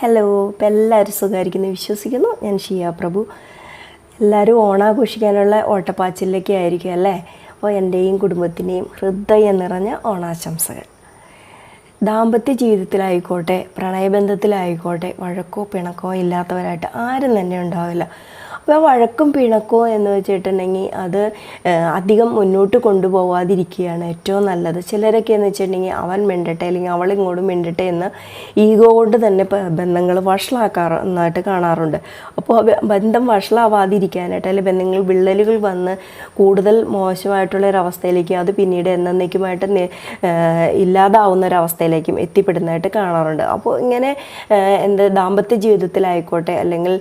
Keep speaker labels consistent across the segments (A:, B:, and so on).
A: Hello ഇപ്പം എല്ലാവരും സുഖമായിരിക്കുന്നു വിശ്വസിക്കുന്നു. ഞാൻ ഷിയ പ്രഭു. എല്ലാവരും ഓണാഘോഷിക്കാനുള്ള ഓട്ടപ്പാച്ചിലൊക്കെ ആയിരിക്കും അല്ലേ? അപ്പോൾ എന്റെയും കുടുംബത്തിന്റെയും ഹൃദയം നിറഞ്ഞ ഓണാശംസകൾ. ദാമ്പത്യ ജീവിതത്തിലായിക്കോട്ടെ പ്രണയബന്ധത്തിലായിക്കോട്ടെ വഴക്കോ പിണക്കോ ഇല്ലാത്തവരായിട്ട് ആരും തന്നെ ഉണ്ടാവില്ല. അപ്പോൾ വഴക്കും പിണക്കോ എന്ന് വെച്ചിട്ടുണ്ടെങ്കിൽ അത് അധികം മുന്നോട്ട് കൊണ്ടുപോകാതിരിക്കുകയാണ് ഏറ്റവും നല്ലത്. ചിലരൊക്കെ എന്ന് വെച്ചിട്ടുണ്ടെങ്കിൽ അവൻ മിണ്ടട്ടെ അല്ലെങ്കിൽ അവൾ ഇങ്ങോട്ട് മിണ്ടട്ടെ എന്ന് ഈഗോ കൊണ്ട് തന്നെ ബന്ധങ്ങൾ വഷളാക്കാറുന്നതായിട്ട് കാണാറുണ്ട്. അപ്പോൾ ബന്ധം വഷളാവാതിരിക്കാനായിട്ട് അല്ലെങ്കിൽ ബന്ധങ്ങൾ വിള്ളലുകൾ വന്ന് കൂടുതൽ മോശമായിട്ടുള്ള ഒരു അവസ്ഥയിലേക്ക് അത് പിന്നീട് എന്നേക്കുമായിട്ട് ഇല്ലാതാവുന്ന ഒരു എത്തിപ്പെടുന്നതായിട്ട് കാണാറുണ്ട്. അപ്പോൾ ഇങ്ങനെ എന്താ ദാമ്പത്യ ജീവിതത്തിലായിക്കോട്ടെ അല്ലെങ്കിൽ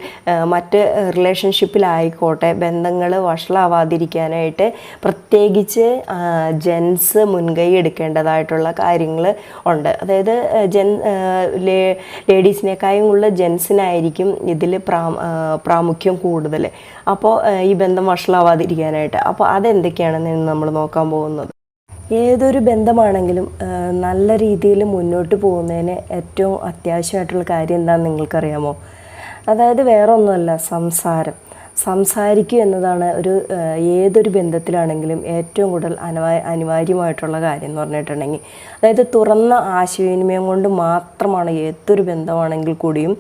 A: മറ്റ് മറ്റ് റിലേഷൻഷിപ്പിലായിക്കോട്ടെ ബന്ധങ്ങൾ വഷളാവാതിരിക്കാനായിട്ട് പ്രത്യേകിച്ച് ജെൻസ് മുൻകൈ എടുക്കേണ്ടതായിട്ടുള്ള കാര്യങ്ങൾ ഉണ്ട്. അതായത് ജെൻ ലേഡീസിനേക്കാളും ഉള്ള ജെൻസിനായിരിക്കും ഇതിൽ പ്രാ പ്രാമുഖ്യം കൂടുതൽ അപ്പോൾ ഈ ബന്ധം വഷളാവാതിരിക്കാനായിട്ട്. അപ്പോൾ അതെന്തൊക്കെയാണെന്ന് നമ്മൾ നോക്കാൻ പോകുന്നത്? ഏതൊരു ബന്ധമാണെങ്കിലും നല്ല രീതിയിൽ മുന്നോട്ട് പോകുന്നതിന് ഏറ്റവും അത്യാവശ്യമായിട്ടുള്ള കാര്യം എന്താണെന്ന് നിങ്ങൾക്കറിയാമോ? അതായത് വേറൊന്നുമല്ല സംസാരം. സംസാരിക്കുക എന്നതാണ് ഒരു ഏതൊരു ബന്ധത്തിലാണെങ്കിലും ഏറ്റവും കൂടുതൽ അനിവാ അനിവാര്യമായിട്ടുള്ള കാര്യം എന്ന് പറഞ്ഞിട്ടുണ്ടെങ്കിൽ. അതായത് തുറന്ന ആശയവിനിമയം കൊണ്ട് മാത്രമാണ് ഏതൊരു ബന്ധമാണെങ്കിൽ കൂടിയും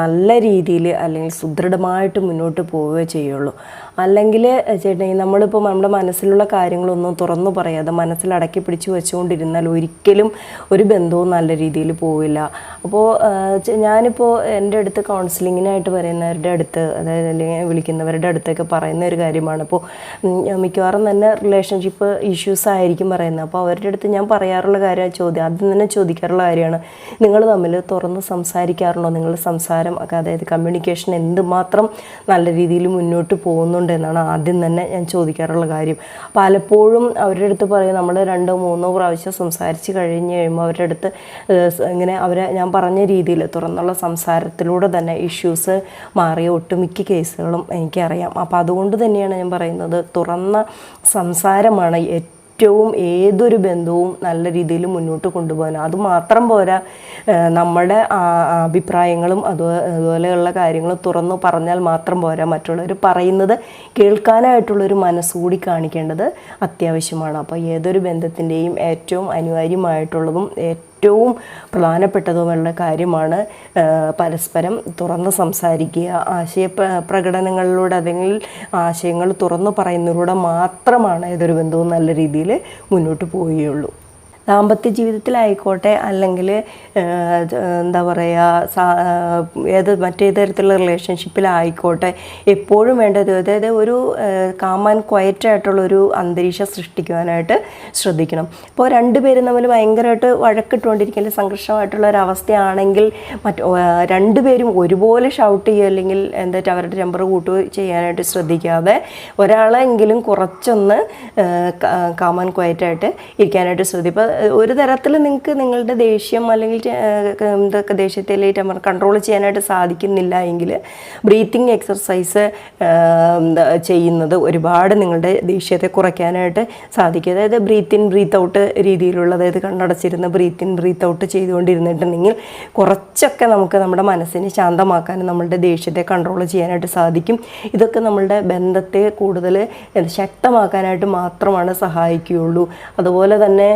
A: നല്ല രീതിയിൽ അല്ലെങ്കിൽ സുദൃഢമായിട്ട് മുന്നോട്ട് പോവുകയോ ചെയ്യുള്ളൂ. അല്ലെങ്കിൽ ചേട്ടൻ നമ്മളിപ്പോൾ നമ്മുടെ മനസ്സിലുള്ള കാര്യങ്ങളൊന്നും തുറന്നു പറയാതെ മനസ്സിൽ അടക്കി പിടിച്ച് വെച്ചുകൊണ്ടിരുന്നാൽ ഒരിക്കലും ഒരു ബന്ധവും നല്ല രീതിയിൽ പോവില്ല. അപ്പോൾ ഞാനിപ്പോൾ എന്റെ അടുത്ത് കൗൺസിലിങ്ങിനായിട്ട് പറയുന്നവരുടെ അടുത്ത് അതായത് അല്ലെങ്കിൽ വിളിക്കുന്നവരുടെ അടുത്തൊക്കെ പറയുന്ന ഒരു കാര്യമാണ്. ഇപ്പോൾ മിക്കവാറും തന്നെ റിലേഷൻഷിപ്പ് ഇഷ്യൂസ് ആയിരിക്കും പറയുന്നത്. അപ്പോൾ അവരുടെ അടുത്ത് ഞാൻ പറയാറുള്ള കാര്യം ചോദ്യം ആദ്യം തന്നെ ചോദിക്കാറുള്ള കാര്യമാണ്. നിങ്ങൾ തമ്മിൽ തുറന്ന് സംസാരിക്കാറുണ്ടോ? നിങ്ങളുടെ സംസാരം അതായത് കമ്മ്യൂണിക്കേഷൻ എന്തുമാത്രം നല്ല രീതിയിൽ മുന്നോട്ട് പോകുന്നുണ്ട് എന്നാണ് ആദ്യം തന്നെ ഞാൻ ചോദിക്കാറുള്ള കാര്യം. പലപ്പോഴും അവരുടെ അടുത്ത് പറയും നമ്മൾ രണ്ടോ മൂന്നോ പ്രാവശ്യം സംസാരിച്ച് കഴിഞ്ഞ് കഴിയുമ്പോൾ അവരുടെ അടുത്ത് ഇങ്ങനെ അവരെ ഞാൻ പറഞ്ഞ രീതിയിൽ തുറന്നുള്ള സംസാരത്തിലൂടെ തന്നെ ഇഷ്യൂസ് മാറിയ ഒട്ടുമിക്ക കേസുകളും എനിക്കറിയാം. അപ്പോൾ അതുകൊണ്ട് തന്നെയാണ് ഞാൻ പറയുന്നത് തുറന്ന സംസാരമാണ് ഏറ്റവും ഏതൊരു ബന്ധവും നല്ല രീതിയിൽ മുന്നോട്ട് കൊണ്ടുപോകാൻ. അത് മാത്രം പോരാ നമ്മുടെ അഭിപ്രായങ്ങളും അതുപോലെ അതുപോലെയുള്ള കാര്യങ്ങളും തുറന്നു പറഞ്ഞാൽ മാത്രം പോരാ മറ്റുള്ളവർ പറയുന്നത് കേൾക്കാനായിട്ടുള്ളൊരു മനസ്സുകൂടി കാണിക്കേണ്ടത് അത്യാവശ്യമാണ്. അപ്പോൾ ഏതൊരു ബന്ധത്തിന്റെയും ഏറ്റവും അനിവാര്യമായിട്ടുള്ളതും ഏറ്റവും പ്രധാനപ്പെട്ടതുമുള്ള കാര്യമാണ് പരസ്പരം തുറന്ന് സംസാരിക്കുക. ആശയ പ്ര- പ്രകടനങ്ങളിലൂടെ അല്ലെങ്കിൽ ആശയങ്ങൾ തുറന്നു പറയുന്നതിലൂടെ മാത്രമാണ് ഏതൊരു ബന്ധവും നല്ല രീതിയിൽ മുന്നോട്ട് പോവുകയുള്ളൂ. ദാമ്പത്യ ജീവിതത്തിലായിക്കോട്ടെ അല്ലെങ്കിൽ എന്താ പറയുക ഏത് മറ്റേത് തരത്തിലുള്ള റിലേഷൻഷിപ്പിലായിക്കോട്ടെ എപ്പോഴും വേണ്ടത് അതായത് ഒരു കാമൻ ക്വയറ്റ് ആയിട്ടുള്ള ഒരു അന്തരീക്ഷം സൃഷ്ടിക്കുവാനായിട്ട് ശ്രദ്ധിക്കണം. ഇപ്പോൾ രണ്ടുപേരും തമ്മിൽ ഭയങ്കരമായിട്ട് വഴക്കിട്ടുകൊണ്ടിരിക്കുന്ന സംഘർഷമായിട്ടുള്ള ഒരു അവസ്ഥയാണെങ്കിൽ മറ്റ് രണ്ടുപേരും ഒരുപോലെ ഷൗട്ട് ചെയ്യുക അല്ലെങ്കിൽ എന്താ അവരുടെ ടെമ്പർ കൂട്ടുക ചെയ്യാനായിട്ട് ശ്രദ്ധിക്കാതെ ഒരാളെങ്കിലും കുറച്ചൊന്ന് കാമൻ ക്വയറ്റായിട്ട് ഇരിക്കാനായിട്ട് ശ്രദ്ധിക്കും ഇപ്പോൾ ഒരു തരത്തിൽ നിങ്ങൾക്ക് നിങ്ങളുടെ ദേഷ്യം അല്ലെങ്കിൽ എന്തൊക്കെ ഏഹ് നമ്മൾ കൺട്രോൾ ചെയ്യാനായിട്ട് സാധിക്കുന്നില്ല എങ്കിൽ ബ്രീത്തിങ് എക്സർസൈസ് ചെയ്യുന്നത് ഒരുപാട് നിങ്ങളുടെ ദേഷ്യത്തെ കുറയ്ക്കാനായിട്ട് സാധിക്കും. അതായത് ബ്രീത്ത് ഇൻ ബ്രീത്ത് ഔട്ട് രീതിയിലുള്ള അതായത് കണ്ണടച്ചിരുന്ന് ബ്രീത്ത് ഇൻ ബ്രീത്ത് ഔട്ട് ചെയ്തുകൊണ്ടിരുന്നിട്ടുണ്ടെങ്കിൽ കുറച്ചൊക്കെ നമുക്ക് നമ്മുടെ മനസ്സിനെ ശാന്തമാക്കാനും നമ്മളുടെ ദേഷ്യത്തെ കൺട്രോൾ ചെയ്യാനായിട്ട് സാധിക്കും. ഇതൊക്കെ നമ്മളുടെ ബന്ധത്തെ കൂടുതൽ ശക്തമാക്കാനായിട്ട് മാത്രമാണ് സഹായിക്കുകയുള്ളൂ. അതുപോലെ തന്നെ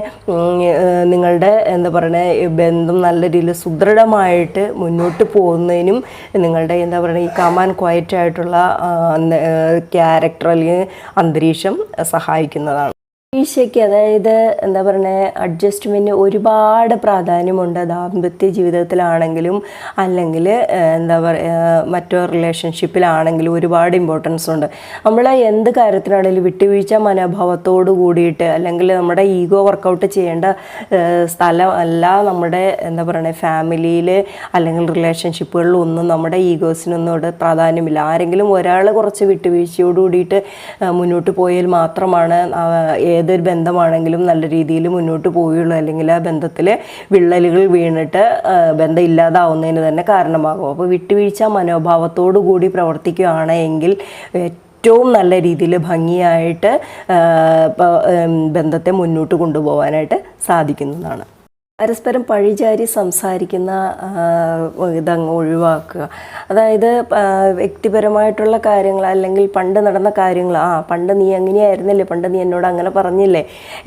A: നിങ്ങളുടെ എന്താ പറയുക ബന്ധം നല്ല രീതിയിൽ സുദൃഢമായിട്ട് മുന്നോട്ട് പോകുന്നതിനും നിങ്ങളുടെ എന്താ പറയുക ഈ കമാൻ ക്വയറ്റ് ആയിട്ടുള്ള ക്യാരക്ടർ അല്ലെങ്കിൽ അന്തരീക്ഷം സഹായിക്കുന്നതാണ്. ഈശയ്ക്ക് അതായത് എന്താ പറയുക അഡ്ജസ്റ്റ്മെന്റ് ഒരുപാട് പ്രാധാന്യമുണ്ട്. ദാമ്പത്യ ജീവിതത്തിലാണെങ്കിലും അല്ലെങ്കിൽ എന്താ പറയുക മറ്റോ റിലേഷൻഷിപ്പിലാണെങ്കിലും ഒരുപാട് ഇമ്പോർട്ടൻസ് ഉണ്ട്. നമ്മൾ എന്ത് കാര്യത്തിനാണെങ്കിലും വിട്ടുവീഴ്ച മനോഭാവത്തോട് കൂടിയിട്ട് അല്ലെങ്കിൽ നമ്മുടെ ഈഗോ വർക്കൗട്ട് ചെയ്യേണ്ട സ്ഥലം അല്ല നമ്മുടെ എന്താ പറയുക ഫാമിലിയിൽ അല്ലെങ്കിൽ റിലേഷൻഷിപ്പുകളിൽ ഒന്നും നമ്മുടെ ഈഗോസിനൊന്നും ഇവിടെ പ്രാധാന്യമില്ല. ആരെങ്കിലും ഒരാൾ കുറച്ച് വിട്ടുവീഴ്ചയോട് കൂടിയിട്ട് മുന്നോട്ട് പോയാൽ മാത്രമാണ് ആ, ഏതൊരു ബന്ധമാണെങ്കിലും നല്ല രീതിയിൽ മുന്നോട്ട് പോവുകയുള്ളൂ. അല്ലെങ്കിൽ ആ ബന്ധത്തിൽ വിള്ളലുകൾ വീണിട്ട് ബന്ധം ഇല്ലാതാവുന്നതിന് തന്നെ കാരണമാകും. അപ്പോൾ വിട്ടുവീഴ്ച മനോഭാവത്തോടു കൂടി പ്രവർത്തിക്കുകയാണ് എങ്കിൽ ഏറ്റവും നല്ല രീതിയിൽ ഭംഗിയായിട്ട് ബന്ധത്തെ മുന്നോട്ട് കൊണ്ടുപോകാനായിട്ട് സാധിക്കുന്നതാണ്. പരസ്പരം പഴിചാരി സംസാരിക്കുന്ന ഇതങ്ങ് ഒഴിവാക്കുക. അതായത് വ്യക്തിപരമായിട്ടുള്ള കാര്യങ്ങൾ അല്ലെങ്കിൽ പണ്ട് നടന്ന കാര്യങ്ങൾ ആ പണ്ട് നീ അങ്ങനെയായിരുന്നില്ലേ പണ്ട് നീ എന്നോട് അങ്ങനെ പറഞ്ഞില്ലേ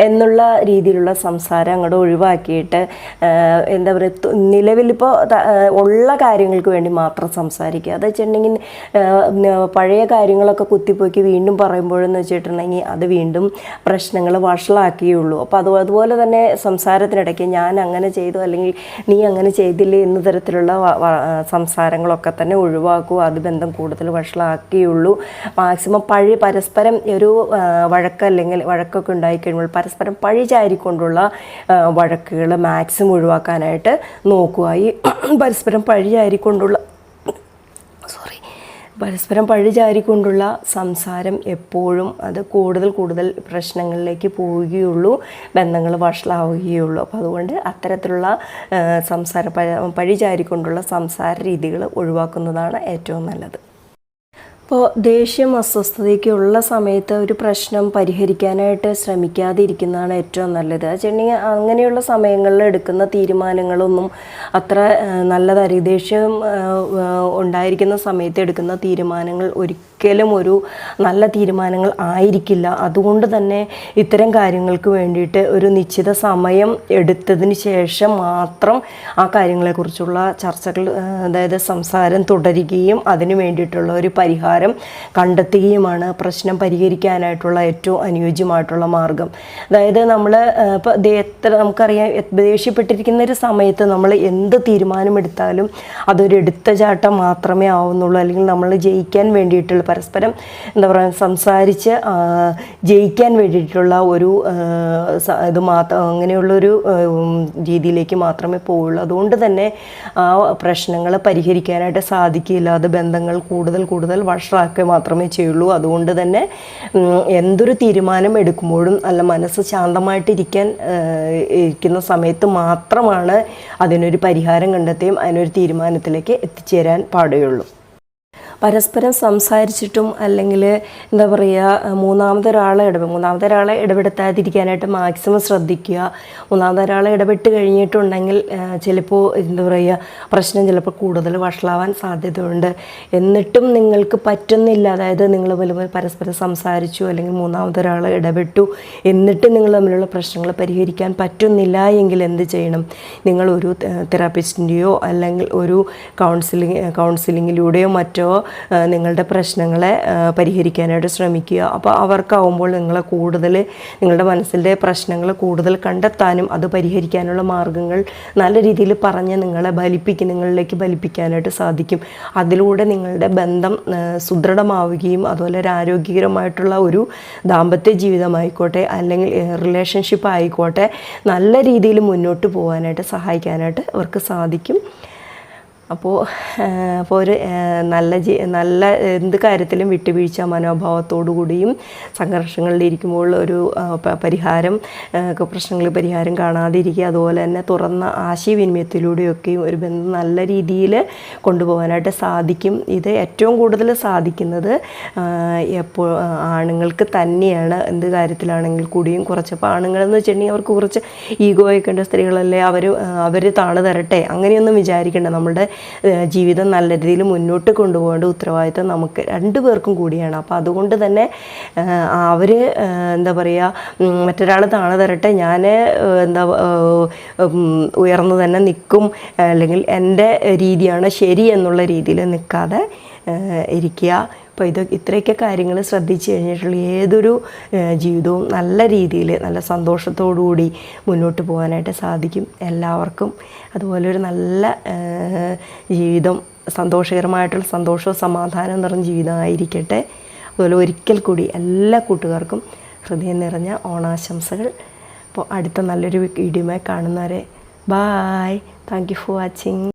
A: എന്നുള്ള രീതിയിലുള്ള സംസാരം അങ്ങോട്ട് ഒഴിവാക്കിയിട്ട് എന്താ പറയുക നിലവിലിപ്പോൾ ഉള്ള കാര്യങ്ങൾക്ക് വേണ്ടി മാത്രം സംസാരിക്കുക. അത് വെച്ചിട്ടുണ്ടെങ്കിൽ പഴയ കാര്യങ്ങളൊക്കെ കുത്തിപ്പോക്കി വീണ്ടും പറയുമ്പോഴെന്ന് വെച്ചിട്ടുണ്ടെങ്കിൽ അത് വീണ്ടും പ്രശ്നങ്ങൾ വഷളാക്കിയുള്ളൂ അപ്പോൾ അത് അതുപോലെ തന്നെ സംസാരത്തിനിടയ്ക്ക് ഞാൻ അങ്ങനെ ചെയ്തു അല്ലെങ്കിൽ നീ അങ്ങനെ ചെയ്തില്ലേ എന്ന തരത്തിലുള്ള സംസാരങ്ങളൊക്കെ തന്നെ ഒഴിവാക്കുക അത് ബന്ധം കൂടുതൽ വഷളാക്കിയുള്ളൂ. മാക്സിമം പഴി പരസ്പരം ഒരു വഴക്ക് അല്ലെങ്കിൽ വഴക്കൊക്കെ ഉണ്ടായിക്കഴിയുമ്പോൾ പരസ്പരം പഴി ചാരിക്കൊണ്ടുള്ള വഴക്കുകൾ മാക്സിമം ഒഴിവാക്കാനായിട്ട് നോക്കുക ഈ പരസ്പരം പഴി ചാരിക്കൊണ്ടുള്ള പരസ്പരം പഴിചാരിക്കൊണ്ടുള്ള സംസാരം എപ്പോഴും അത് കൂടുതൽ കൂടുതൽ പ്രശ്നങ്ങളിലേക്ക് പോവുകയുള്ളൂ ബന്ധങ്ങൾ വഷളാവുകയുള്ളൂ. അപ്പോൾ അതുകൊണ്ട് അത്തരത്തിലുള്ള സംസാര പഴ- പഴിചാരിക്കൊണ്ടുള്ള സംസാര രീതികൾ ഒഴിവാക്കുന്നതാണ് ഏറ്റവും നല്ലത്. ഇപ്പോൾ ദേഷ്യം അസ്വസ്ഥതയൊക്കെ ഉള്ള സമയത്ത് ഒരു പ്രശ്നം പരിഹരിക്കാനായിട്ട് ശ്രമിക്കാതിരിക്കുന്നതാണ് ഏറ്റവും നല്ലത്. വെച്ചിട്ടുണ്ടെങ്കിൽ അങ്ങനെയുള്ള സമയങ്ങളിൽ എടുക്കുന്ന തീരുമാനങ്ങളൊന്നും അത്ര നല്ലതായിരിക്കും ദേഷ്യം ഉണ്ടായിരിക്കുന്ന സമയത്ത് എടുക്കുന്ന തീരുമാനങ്ങൾ ഒരിക്കലും ഒരു നല്ല തീരുമാനങ്ങൾ ആയിരിക്കില്ല. അതുകൊണ്ട് തന്നെ ഇത്തരം കാര്യങ്ങൾക്ക് വേണ്ടിയിട്ട് ഒരു നിശ്ചിത സമയം എടുത്തതിന് ശേഷം മാത്രം ആ കാര്യങ്ങളെക്കുറിച്ചുള്ള ചർച്ചകൾ അതായത് സംസാരം തുടരുകയും അതിന് വേണ്ടിയിട്ടുള്ള ഒരു പരിഹാരം കണ്ടെത്തുകയുമാണ് പ്രശ്നം പരിഹരിക്കാനായിട്ടുള്ള ഏറ്റവും അനുയോജ്യമായിട്ടുള്ള മാർഗം. അതായത് നമ്മൾ ഇപ്പോൾ എത്ര നമുക്കറിയാം ദേഷ്യപ്പെട്ടിരിക്കുന്ന ഒരു സമയത്ത് നമ്മൾ എന്ത് തീരുമാനമെടുത്താലും അതൊരു എടുത്ത ചാട്ടം മാത്രമേ ആവുന്നുള്ളൂ. അല്ലെങ്കിൽ നമ്മൾ ജയിക്കാൻ വേണ്ടിയിട്ടുള്ള പരസ്പരം എന്താ പറയുക സംസാരിച്ച് ജയിക്കാൻ വേണ്ടിയിട്ടുള്ള ഒരു ഇത് മാത്രം അങ്ങനെയുള്ളൊരു രീതിയിലേക്ക് മാത്രമേ പോവുള്ളൂ. അതുകൊണ്ട് തന്നെ ആ പ്രശ്നങ്ങൾ പരിഹരിക്കാനായിട്ട് സാധിക്കില്ല അത് ബന്ധങ്ങൾ കൂടുതൽ കൂടുതൽ വഷളാക്കുക മാത്രമേ ചെയ്യുള്ളൂ. അതുകൊണ്ട് തന്നെ എന്തൊരു തീരുമാനം എടുക്കുമ്പോഴും അല്ല മനസ്സ് ശാന്തമായിട്ടിരിക്കാൻ ഇരിക്കുന്ന സമയത്ത് മാത്രമാണ് അതിനൊരു പരിഹാരം കണ്ടെത്തുകയും അതിനൊരു തീരുമാനത്തിലേക്ക് എത്തിച്ചേരാൻ പാടുകയുള്ളൂ പരസ്പരം സംസാരിച്ചിട്ടും അല്ലെങ്കിൽ എന്താ പറയുക മൂന്നാമതൊരാളെ ഇടപെടും മൂന്നാമതൊരാളെ ഇടപെടുത്താതിരിക്കാനായിട്ട് മാക്സിമം ശ്രദ്ധിക്കുക. മൂന്നാമതൊരാളെ ഇടപെട്ട് കഴിഞ്ഞിട്ടുണ്ടെങ്കിൽ ചിലപ്പോൾ എന്താ പറയുക പ്രശ്നം ചിലപ്പോൾ കൂടുതൽ വഷളാവാൻ സാധ്യതയുണ്ട്. എന്നിട്ടും നിങ്ങൾക്ക് പറ്റുന്നില്ല അതായത് നിങ്ങൾ വലുപോലെ പരസ്പരം സംസാരിച്ചു അല്ലെങ്കിൽ മൂന്നാമതൊരാളെ ഇടപെട്ടു എന്നിട്ടും നിങ്ങൾ തമ്മിലുള്ള പ്രശ്നങ്ങൾ പരിഹരിക്കാൻ പറ്റുന്നില്ല എങ്കിൽ എന്ത് ചെയ്യണം? നിങ്ങളൊരു തെറാപ്പിസ്റ്റിന്റെയോ അല്ലെങ്കിൽ ഒരു കൗൺസിലിംഗ് കൗൺസിലിങ്ങിലൂടെയോ മറ്റോ നിങ്ങളുടെ പ്രശ്നങ്ങളെ പരിഹരിക്കാനായിട്ട് ശ്രമിക്കുക. അപ്പോൾ അവർക്കാവുമ്പോൾ നിങ്ങളെ കൂടുതൽ നിങ്ങളുടെ മനസ്സിന്റെ പ്രശ്നങ്ങൾ കൂടുതൽ കണ്ടെത്താനും അത് പരിഹരിക്കാനുള്ള മാർഗങ്ങൾ നല്ല രീതിയിൽ പറഞ്ഞ് നിങ്ങളെ ബലിപ്പിക്കും നിങ്ങളിലേക്ക് ബലിപ്പിക്കാനായിട്ട് സാധിക്കും. അതിലൂടെ നിങ്ങളുടെ ബന്ധം സുദൃഢമാവുകയും അതുപോലെ ഒരു ആരോഗ്യകരമായിട്ടുള്ള ഒരു ദാമ്പത്യ ജീവിതമായിക്കോട്ടെ അല്ലെങ്കിൽ റിലേഷൻഷിപ്പ് ആയിക്കോട്ടെ നല്ല രീതിയിൽ മുന്നോട്ട് പോകാനായിട്ട് സഹായിക്കാനായിട്ട് അവർക്ക് സാധിക്കും. അപ്പോൾ അപ്പോൾ ഒരു നല്ല നല്ല എന്ത് കാര്യത്തിലും വിട്ടുവീഴ്ച മനോഭാവത്തോടു കൂടിയും സംഘർഷങ്ങളിലിരിക്കുമ്പോൾ ഒരു പരിഹാരം പ്രശ്നങ്ങൾ പരിഹാരം കാണാതിരിക്കുക അതുപോലെ തന്നെ തുറന്ന ആശയവിനിമയത്തിലൂടെയൊക്കെയും ഒരു ബന്ധം നല്ല രീതിയിൽ കൊണ്ടുപോകാനായിട്ട് സാധിക്കും. ഇത് ഏറ്റവും കൂടുതൽ സാധിക്കുന്നത് എപ്പോൾ ആണുങ്ങൾക്ക് തന്നെയാണ്. എന്ത് കാര്യത്തിലാണെങ്കിൽ കൂടിയും കുറച്ച് അപ്പോൾ ആണുങ്ങളെന്ന് വെച്ചിട്ടുണ്ടെങ്കിൽ അവർക്ക് കുറച്ച് ഈഗോയൊക്കെ ഉണ്ട്. സ്ത്രീകളല്ലേ അവർ അവർ താണ് തരട്ടെ. അങ്ങനെയൊന്നും വിചാരിക്കേണ്ട. നമ്മളുടെ ജീവിതം നല്ല രീതിയിൽ മുന്നോട്ട് കൊണ്ടുപോകേണ്ട ഉത്തരവാദിത്തം നമുക്ക് രണ്ടു പേർക്കും കൂടിയാണ്. അപ്പോൾ അതുകൊണ്ട് തന്നെ അവർ എന്താ പറയുക മറ്റൊരാൾ താണ തരട്ടെ ഞാൻ എന്താ ഉയർന്നു തന്നെ നിൽക്കും. അല്ലെങ്കിൽ എന്റെ രീതിയാണ് ശരി എന്നുള്ള രീതിയിൽ നിൽക്കാതെ ഇരിക്കുക. അപ്പോൾ ഇത് ഇത്രയൊക്കെ കാര്യങ്ങൾ ശ്രദ്ധിച്ചു കഴിഞ്ഞിട്ടുള്ള ഏതൊരു ജീവിതവും നല്ല രീതിയിൽ നല്ല സന്തോഷത്തോടുകൂടി മുന്നോട്ട് പോകാനായിട്ട് സാധിക്കും എല്ലാവർക്കും. അതുപോലെ ഒരു നല്ല ജീവിതം സന്തോഷകരമായിട്ടുള്ള സന്തോഷവും സമാധാനം നിറഞ്ഞ ജീവിതമായിരിക്കട്ടെ. അതുപോലെ ഒരിക്കൽ കൂടി എല്ലാ കൂട്ടുകാർക്കും ഹൃദയം നിറഞ്ഞ ഓണാശംസകൾ. അപ്പോൾ അടുത്ത നല്ലൊരു വീഡിയോമായി കാണുന്നവരെ bye. Thank you for watching.